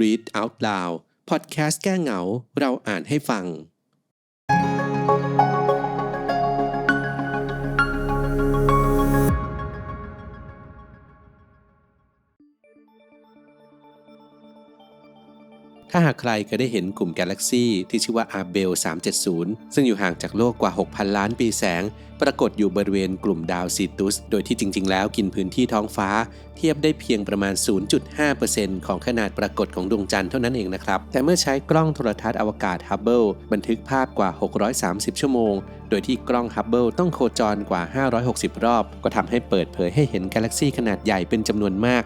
Read Out Loud พอดแคสต์แก้เหงา เราอ่านให้ฟัง ถ้าหากใครเคยได้เห็นกลุ่มกาแล็กซี่ที่ชื่อว่าอาเบล 370 ซึ่งอยู่ห่างจากโลกกว่า 6,000 ล้านปีแสง ปรากฏอยู่บริเวณกลุ่มดาวซีตุส โดยที่จริง ๆ แล้วกินพื้นที่ท้องฟ้า เทียบได้เพียงประมาณ 0.5%ของขนาดปรากฏของดวงจันทร์เท่านั้นเองนะครับ แต่เมื่อใช้กล้องโทรทัศน์อวกาศฮับเบิลบันทึกภาพกว่า 630 ชั่วโมง โดยที่กล้องฮับเบิลต้องโคจรกว่า 560 รอบ ก็ทำให้เปิดเผยให้เห็นกาแล็กซี่ขนาดใหญ่เป็นจำนวนมาก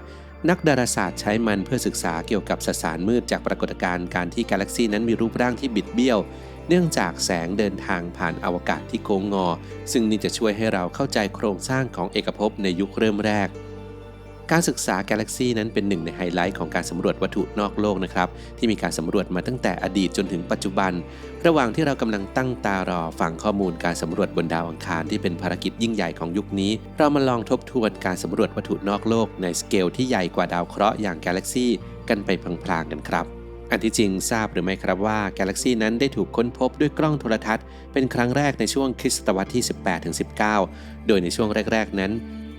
นักดาราศาสตร์ใช้มันเพื่อศึกษาเกี่ยวกับสสารมืดจากปรากฏการณ์การที่กาแล็กซีนั้นมีรูปร่างที่บิดเบี้ยว เนื่องจากแสงเดินทางผ่านอวกาศที่โค้งงอ ซึ่งนี่จะช่วยให้เราเข้าใจโครงสร้างของเอกภพในยุคเริ่มแรก การศึกษากาแล็กซีนั้นเป็นหนึ่งในไฮไลท์ของการสำรวจวัตถุนอกโลกนะครับ ที่มีการสำรวจมาตั้งแต่อดีตจนถึงปัจจุบัน ระหว่างที่เรากำลังตั้งตารอฟังข้อมูลการสำรวจบนดาวอังคารที่เป็นภารกิจยิ่งใหญ่ของยุคนี้ เรามาลองทบทวนการสำรวจวัตถุนอกโลกในสเกลที่ใหญ่กว่าดาวเคราะห์อย่างกาแล็กซีกันไปพลางๆกันครับอันที่จริงทราบหรือไม่ครับว่ากาแล็กซีนั้นได้ถูกค้นพบด้วยกล้องโทรทัศน์เป็นครั้งแรกในช่วงคริสตศตวรรษที่ 18-19 โดยในช่วงแรก ๆ นั้น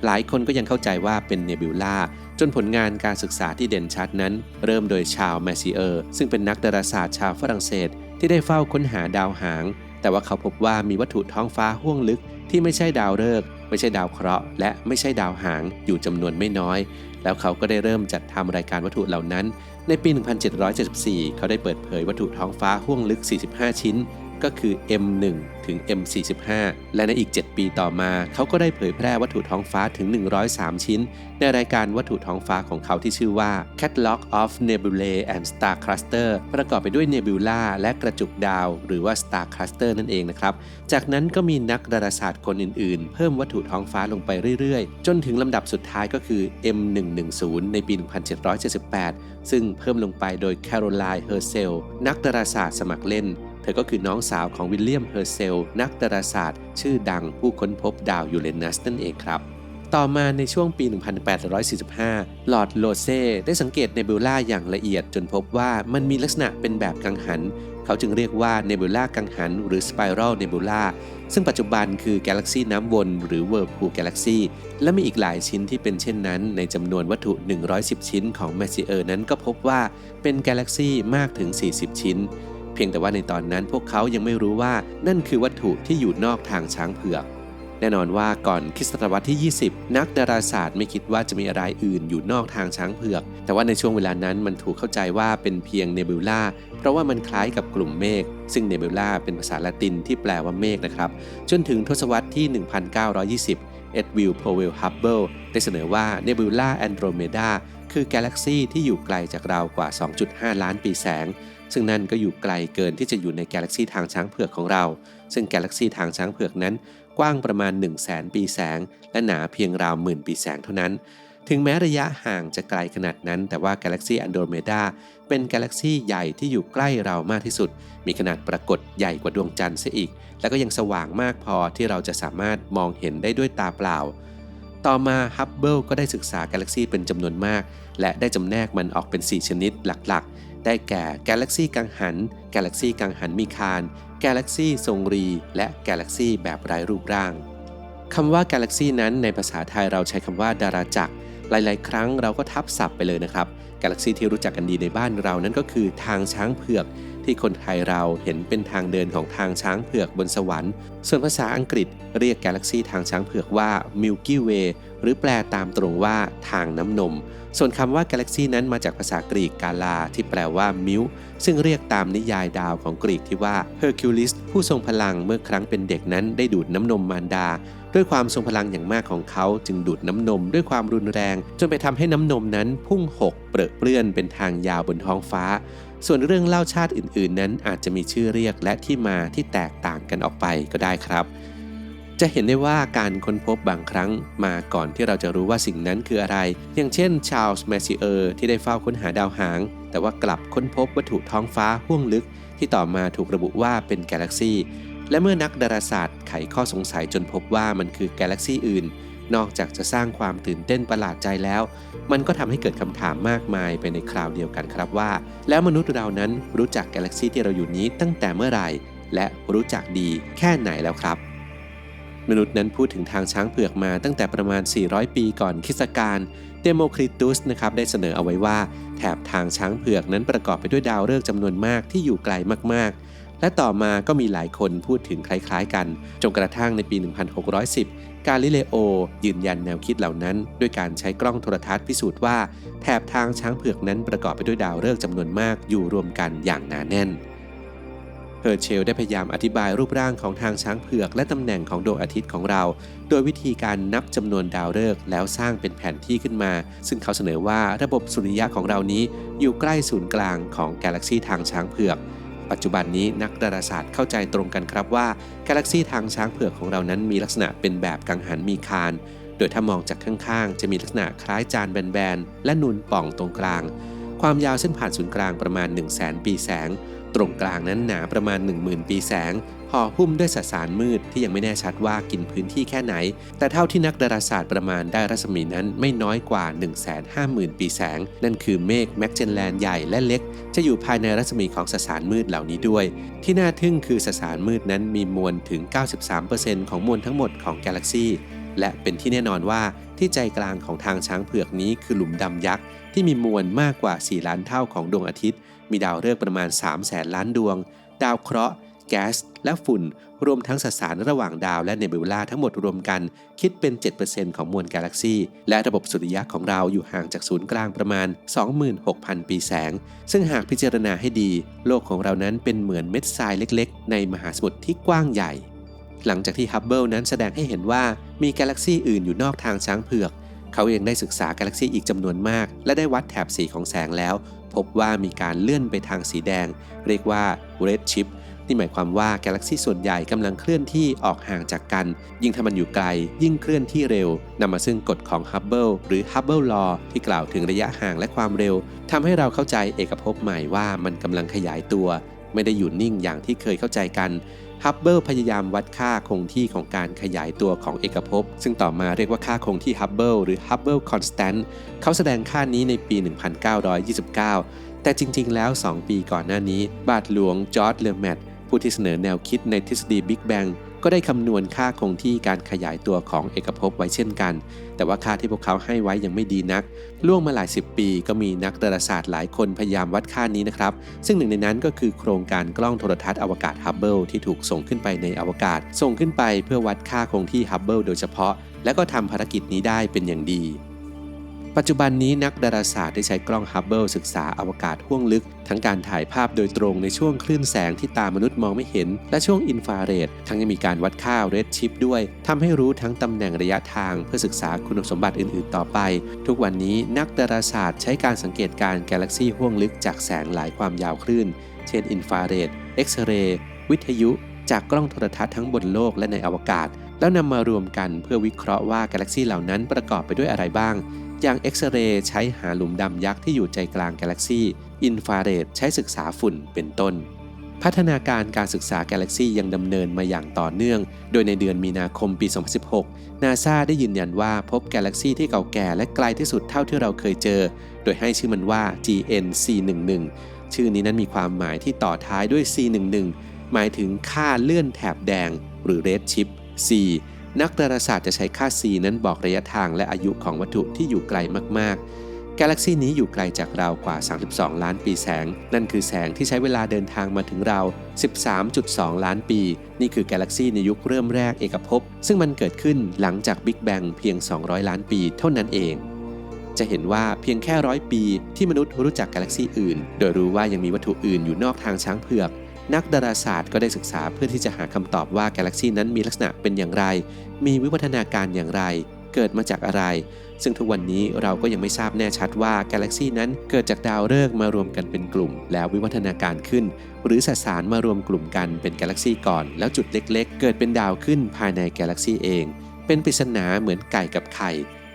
หลายคนก็ยังเข้าใจว่าเป็นเนบิวลาจนผลงานการศึกษาที่เด่นชัดนั้น เริ่มโดยชาวแมสซิเออร์ ซึ่งเป็นนักดาราศาสตร์ชาวฝรั่งเศส ที่ได้เฝ้าค้นหาดาวหาง แต่ว่าเขาพบว่ามีวัตถุท้องฟ้าห้วงลึกที่ไม่ใช่ดาวฤกษ์ไม่ใช่ดาวเคราะห์ และไม่ใช่ดาวหางอยู่จำนวนไม่น้อย แล้วเขาก็ได้เริ่มจัดทำรายการวัตถุเหล่านั้น ในปี 1774 เขาได้เปิดเผยวัตถุท้องฟ้าห้วงลึก 45 ชิ้น ก็คือ M1 ถึง M45 และในอีก 7 ปีต่อมา เขาก็ได้เผยแพร่วัตถุท้องฟ้าถึง 103 ชิ้น ในรายการวัตถุท้องฟ้าของเขาที่ชื่อว่า Catalog of Nebulae and Star Cluster ประกอบไปด้วยเนบิวลาและกระจุกดาว หรือว่า Star Cluster นั่นเองนะครับ จากนั้นก็มีนักดาราศาสตร์คนอื่นๆ เพิ่มวัตถุท้องฟ้าลงไปเรื่อยๆ จนถึงลำดับสุดท้ายก็คือ M110 ในปี 1778 ซึ่งเพิ่มลงไปโดยแคโรไลน์เฮอร์เซลนักดาราศาสตร์สมัครเล่น ธอก็คือน้องสาวของวิลเลียมเฮอร์เซล นักดาราศาสตร์ ชื่อดังผู้ค้นพบดาวยูเรนัสนั่นเองครับ ต่อมาในช่วงปี 1845 หลอร์ดโลเซ่ได้สังเกตเนบิวลาอย่างละเอียดจนพบว่ามันมีลักษณะเป็นแบบกังหัน เขาจึงเรียกว่าเนบิวลากังหัน หรือสไปรัลเนบิวลาซึ่งปัจจุบันคือกาแล็กซีน้ำวนหรือเวิร์พูลกาแล็กซีและมีอีกหลายชิ้นที่เป็นเช่นนั้น ในจำนวนวัตถุ 110 ชิ้นของแมสซิเออร์นั้นก็พบว่าเป็นกาแล็กซีมากถึง 40 ชิ้น เพียงแต่ว่าในตอนนั้นพวกเขายังไม่รู้ว่านั่นคือวัตถุที่อยู่นอกทางช้างเผือก แน่นอนว่าก่อนคริสตศตวรรษที่ 20 นักดาราศาสตร์ไม่คิดว่าจะมีอะไรอื่นอยู่นอกทางช้างเผือก แต่ว่าในช่วงเวลานั้นมันถูกเข้าใจว่าเป็นเพียงเนบิวลาเพราะว่ามันคล้ายกับกลุ่มเมฆซึ่งเนบิวลาเป็นภาษาละตินที่แปลว่าเมฆนะครับ จนถึงทศวรรษที่ 1920เอ็ดวิลโพเวลฮับเบิลได้เสนอว่าเนบิวลาแอนโดรเมดาคือกาแล็กซีที่อยู่ไกลจากเรากว่า 2.5 ล้านปีแสง ซึ่งนั่นก็อยู่ไกลเกินที่จะอยู่ในกาแล็กซีทางช้างเผือกของเรา ซึ่งกาแล็กซีทางช้างเผือกนั้น กว้างประมาณ 1 0 0 0 0แสนปีแสง และหนาเพียงราวหมื่นปีแสงเท่านั้น ถึงแม้ระยะห่างจะไกลขนาดนั้น แต่ว่ากาแล็กซีอันโดรเมดาเป็นกาแล็กซีใหญ่ที่อยู่ใกล้เรามากที่สุด มีขนาดปรากฏใหญ่กว่าดวงจันทร์เสียอีก และก็ยังสว่างมากพอที่เราจะสามารถมองเห็นได้ด้วยตาเปล่าต่อมาฮับเบิลก็ได้ศึกษากาแล็กซีเป็นจำนวนมาก และได้จำแนกมันออกเป็น 4 ชนิดหลักๆ ได้แก่กาแล็กซีกังหัน กาแล็กซีกังหันมีคาน กาแล็กซีทรงรี และกาแล็กซีแบบไร้รูปร่างคำว่ากาแล็กซีนั้นในภาษาไทยเราใช้คำว่าดาราจักร หลาย ๆ ครั้งเราก็ทับศัพท์ไปเลยนะครับ กาแล็กซีที่รู้จักกันดีในบ้านเรานั้นก็คือทางช้างเผือก ที่คนไทยเราเห็นเป็นทางเดินของทางช้างเผือกบนสวรรค์ ส่วนภาษาอังกฤษเรียกกาแล็กซีทางช้างเผือกว่า Milky Way หรือแปลตามตรงว่าทางน้ำนม ส่วนคำว่ากาแล็กซีนั้นมาจากภาษากรีกกาลา ที่แปลว่ามิวซึ่งเรียกตามนิยายดาวของกรีกที่ว่าเฮอร์คิวลิสผู้ทรงพลังเมื่อครั้งเป็นเด็กนั้นได้ดูดน้ำนมมารดา ด้วยความทรงพลังอย่างมากของเขาจึงดูดน้ำนมด้วยความรุนแรง จนไปทำให้น้ำนมนั้นพุ่งหกเปรอะเปื้อนเป็นทางยาวบนท้องฟ้า ส่วนเรื่องเล่าชาติอื่นๆ นั้นอาจจะมีชื่อเรียกและที่มาที่แตกต่างกันออกไปก็ได้ครับจะเห็นได้ว่าการค้นพบบางครั้งมาก่อนที่เราจะรู้ว่าสิ่งนั้นคืออะไร อย่างเช่นชาลส์แมซิเออร์ที่ได้เฝ้าค้นหาดาวหาง แต่ว่ากลับค้นพบวัตถุท้องฟ้าห้วงลึก ที่ต่อมาถูกระบุว่าเป็นกาแล็กซี และเมื่อนักดาราศาสตร์ไขข้อสงสัยจนพบว่ามันคือกาแล็กซีอื่น นอกจากจะสร้างความตื่นเต้นประหลาดใจแล้ว มันก็ทำให้เกิดคำถามมากมายไปในคราวเดียวกันครับว่า แล้วมนุษย์เรานั้นรู้จักกาแล็กซีที่เราอยู่นี้ตั้งแต่เมื่อไหร่ และรู้จักดีแค่ไหนแล้วครับ มนุษย์นั้นพูดถึงทางช้างเผือกมาตั้งแต่ประมาณ 400 ปีก่อนคริสตกาลเดโมคริตุสนะครับได้เสนอเอาไว้ว่า แถบทางช้างเผือกนั้นประกอบไปด้วยดาวฤกษ์จำนวนมากที่อยู่ไกลมากๆ และต่อมาก็มีหลายคนพูดถึงคล้ายๆ กันจนกระทั่งในปี 1610 กาลิเลโอ ยืนยันแนวคิดเหล่านั้นด้วยการใช้กล้องโทรทัศน์พิสูจน์ว่า แถบทางช้างเผือกนั้นประกอบไปด้วยดาวฤกษ์จำนวนมากอยู่รวมกันอย่างหนาแน่นเฮอร์เชลได้พยายามอธิบายรูปร่างของทางช้างเผือกและตำแหน่งของดวงอาทิตย์ของเรา โดยวิธีการนับจำนวนดาวฤกษ์แล้วสร้างเป็นแผนที่ขึ้นมา ซึ่งเขาเสนอว่าระบบสุริยะของเรานี้อยู่ใกล้ศูนย์กลางของกาแล็กซีทางช้างเผือก ปัจจุบันนี้นักดาราศาสตร์เข้าใจตรงกันครับว่ากาแล็กซีทางช้างเผือกของเรานั้นมีลักษณะเป็นแบบกังหันมีคาน โดยถ้ามองจากข้างๆ จะมีลักษณะคล้ายจานแบนๆ และนูนป่องตรงกลาง ความยาวเส้นผ่านศูนย์กลางประมาณ 1 0 0 0 0แปีแสง ตรงกลางนั้นหนาประมาณ 10,000 ปีแสงห่อหุ้มด้วยสสารมืดที่ยังไม่แน่ชัดว่ากินพื้นที่แค่ไหน แต่เท่าที่นักดาราศาสตร์ประมาณได้รัศมีนั้นไม่น้อยกว่า 150,000 ปีแสง นั่นคือเมฆแมกเจนแลนใหญ่และเล็ก จะอยู่ภายในรัศมีของสสารมืดเหล่านี้ด้วย ที่น่าทึ่งคือสสารมืดนั้นมีมวลถึง 93%ของมวลทั้งหมดของกาแล็กซีและเป็นที่แน่นอนว่า ที่ใจกลางของทางช้างเผือกนี้คือหลุมดำยักษ์ที่มีมวลมากกว่า 4 ล้านเท่าของดวงอาทิตย์ มีดาวฤกษ์ประมาณ 3 0 0แสนล้านดวง ดาวเคราะห์ แก๊ส และฝุ่น รวมทั้งสสารระหว่างดาวและเนบิวลาทั้งหมดรวมกัน คิดเป็น 7%ของมวลกาแล็กซีและระบบสุริยะของเราอยู่ห่างจากศูนย์กลางประมาณ 26,000 ปีแสง ซึ่งหากพิจารณาให้ดี โลกของเรานั้นเป็นเหมือนเม็ดทรายเล็ก ๆ ในมหาสมุทรที่กว้างใหญ่ หลังจากที่ฮับเบิลนั้นแสดงให้เห็นว่ามีกาแล็กซีอื่นอยู่นอกทางช้างเผือก เขาเองได้ศึกษากาแล็กซีอีกจำนวนมาก และได้วัดแถบสีของแสงแล้ว พบว่ามีการเลื่อนไปทางสีแดง เรียกว่า red chip นี่หมายความว่ากาแล็กซีส่วนใหญ่กำลังเคลื่อนที่ออกห่างจากกัน ยิ่งถ้ามันอยู่ไกล ยิ่งเคลื่อนที่เร็วนำมาซึ่งกฎของฮับเบิลหรือ Hubble Law ที่กล่าวถึงระยะห่างและความเร็วทำให้เราเข้าใจเอกภพใหม่ว่ามันกำลังขยายตัว ไม่ได้อยู่นิ่งอย่างที่เคยเข้าใจกัน ฮับเบิลพยายามวัดค่าคงที่ของการขยายตัวของเอกภพ ซึ่งต่อมาเรียกว่าค่าคงที่ฮับเบิลหรือฮับเบิลคอนสแตนต์เขาแสดงค่านี้ในปี 1929 แต่จริง ๆ แล้ว 2 ปีก่อนหน้านี้ บาทหลวงจอร์ดเลอแมตผู้ที่เสนอแนวคิดในทฤษฎีบิ๊กแบง ก็ได้คำนวณค่าคงที่การขยายตัวของเอกภพไว้เช่นกัน แต่ว่าค่าที่พวกเขาให้ไว้ยังไม่ดีนัก ล่วงมาหลายสิบปีก็มีนักดาราศาสตร์หลายคนพยายามวัดค่านี้นะครับ ซึ่งหนึ่งในนั้นก็คือโครงการกล้องโทรทัศน์อวกาศฮับเบิลที่ถูกส่งขึ้นไปในอวกาศ ส่งขึ้นไปเพื่อวัดค่าคงที่ฮับเบิลโดยเฉพาะ และก็ทำภารกิจนี้ได้เป็นอย่างดี ปัจจุบันนี้นักดาราศาสตร์ได้ใช้กล้องฮับเบิลศึกษาอวกาศห้วงลึก ทั้งการถ่ายภาพโดยตรงในช่วงคลื่นแสงที่ตามนุษย์มองไม่เห็น และช่วงอินฟราเรดทั้งยังมีการวัดค่าเรดชิปด้วยทำให้รู้ทั้งตำแหน่งระยะทางเพื่อศึกษาคุณสมบัติอื่น ๆ ต่อไป ทุกวันนี้นักดาราศาสตร์ใช้การสังเกตการกาแล็กซีห้วงลึกจากแสงหลายความยาวคลื่น เช่นอินฟราเรดเอ็กซเรย์วิทยุจากกล้องโทรทัศน์ทั้งบนโลกและในอวกาศ แล้วนำมารวมกันเพื่อวิเคราะห์ว่ากาแล็กซีเหล่านั้นประกอบไปด้วยอะไรบ้าง อย่างเอ็กซเรย์ใช้หาหลุมดำยักษ์ที่อยู่ใจกลางกาแล็กซีอินฟราเรดใช้ศึกษาฝุ่นเป็นต้น พัฒนาการการศึกษากาแล็กซียังดำเนินมาอย่างต่อเนื่อง โดยในเดือนมีนาคมปี 2016 นาซาได้ยืนยันว่าพบกาแล็กซีที่เก่าแก่และไกลที่สุดเท่าที่เราเคยเจอ โดยให้ชื่อมันว่า GN-C11 ชื่อนี้นั้นมีความหมายที่ต่อท้ายด้วย C11 หมายถึงค่าเลื่อนแถบแดง หรือ Red Chip C นักดาราศาสตร์จะใช้ค่า C นั้นบอกระยะทางและอายุของวัตถุที่อยู่ไกลมากๆ กาแล็กซีนี้อยู่ไกลจากเรากว่า 32 ล้านปีแสง นั่นคือแสงที่ใช้เวลาเดินทางมาถึงเรา 13.2 ล้านปี นี่คือกาแล็กซีในยุคเริ่มแรกเอกภพ ซึ่งมันเกิดขึ้นหลังจากบิ๊กแบงเพียง 200 ล้านปีเท่านั้นเองจะเห็นว่าเพียงแค่ร้อยปีที่มนุษย์รู้จักกาแล็กซีอื่น โดยรู้ว่ายังมีวัตถุอื่นอยู่นอกทางช้างเผือก นักดาราศาสตร์ก็ได้ศึกษาเพื่อที่จะหาคำตอบว่ากาแล็กซีนั้นมีลักษณะเป็นอย่างไร มีวิวัฒนาการอย่างไร เกิดมาจากอะไร ซึ่งทุกวันนี้เราก็ยังไม่ทราบแน่ชัดว่ากาแล็กซีนั้นเกิดจากดาวฤกษ์มารวมกันเป็นกลุ่ม แล้ววิวัฒนาการขึ้น หรือสสารมารวมกลุ่มกันเป็นกาแล็กซีก่อน แล้วจุดเล็ก ๆ เกิดเป็นดาวขึ้นภายในกาแล็กซีเอง เป็นปริศนาเหมือนไก่กับไข่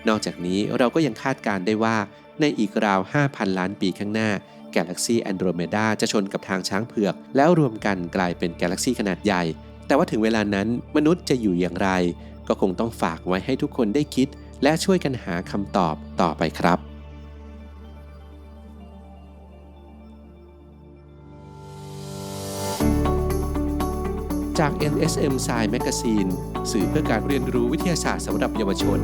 นอกจากนี้เราก็ยังคาดการณ์ได้ว่าในอีกราว 5,000 ล้านปีข้างหน้า แกาแล็กซีแอนโดรเมดาจะชนกับทางช้างเผือก แล้วรวมกันกลายเป็นแกาแล็กซีขนาดใหญ่ แต่ว่าถึงเวลานั้นมนุษย์จะอยู่อย่างไร ก็คงต้องฝากไว้ให้ทุกคนได้คิด และช่วยกันหาคำตอบต่อไปครับจาก NSM Science Magazine สื่อเพื่อการเรียนรู้วิทยาศาสตร์สำหรับเยาวชน